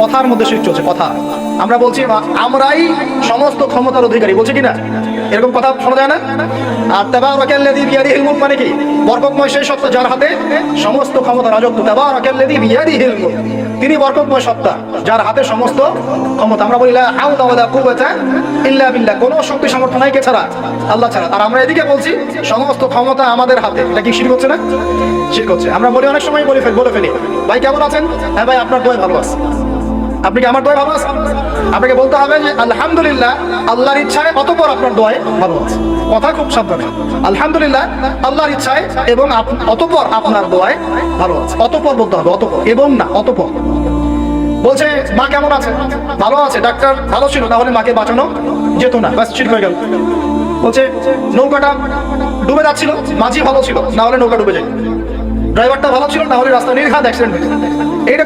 কথার মধ্যে শিখ চলছে, কথা। আমরা বলছি আমরাই সমস্ত ক্ষমতার অধিকারী। বলছি কি না? এরকম কথা শোনা যায় না? আর তাবারাকাল্লাযী বিয়াদিহিল মুলক মানে কি? বরকতময় সেই সত্তা যার হাতে সমস্ত ক্ষমতা রাজত্ব। তেবা তাবারাকাল্লাযী বিয়াদিহিল মুলক। তিনি বরকতময় সত্তা যার হাতে সমস্ত ক্ষমতা। আমরা বলি হাওলা ওয়ালা কুওয়াতা ইল্লা বিল্লাহ। কোনো শক্তি সমর্থন নাই কে ছাড়া, আল্লাহ ছাড়া। আর আমরা এদিকে বলছি, সমস্ত ক্ষমতা আমাদের হাতে। এটা কি শিরক হচ্ছে না? শিরক হচ্ছে। আমরা বলি, অনেক সময় বলে ফেলি বলে ফেলি। ভাই, কেমন আছেন? হ্যাঁ ভাই, আপনার দোয়া ভালো আছে। আপনি কি আমার দোয়া ভালো আছে আপনাকে বলতে হবে যে আলহামদুলিল্লাহ, আল্লাহর ইচ্ছায় অতপর আপনার দোয়ায় ভালো আছে। কথা খুব সাবধানে। আলহামদুলিল্লাহ, আল্লাহর ইচ্ছায় এবং অতপর আপনার দোয়ায় ভালো আছে। অতপর বলতে হবে, অতপর। এবং না, অতপর। বলছে, মা কেমন আছে? ভালো আছে, ডাক্তার ভালো ছিল তাহলে মাকে বাঁচানো যেত না। ব্যাস, ঠিক হয়ে গেল। বলছে, নৌকাটা ডুবে যাচ্ছিল, মাঝি ভালো ছিল, না হলে নৌকা ডুবে যায়। ড্রাইভারটা ভালো ছিল, না হলে রাস্তা নির্ঘাত অ্যাক্সিডেন্ট হয়েছে এইটা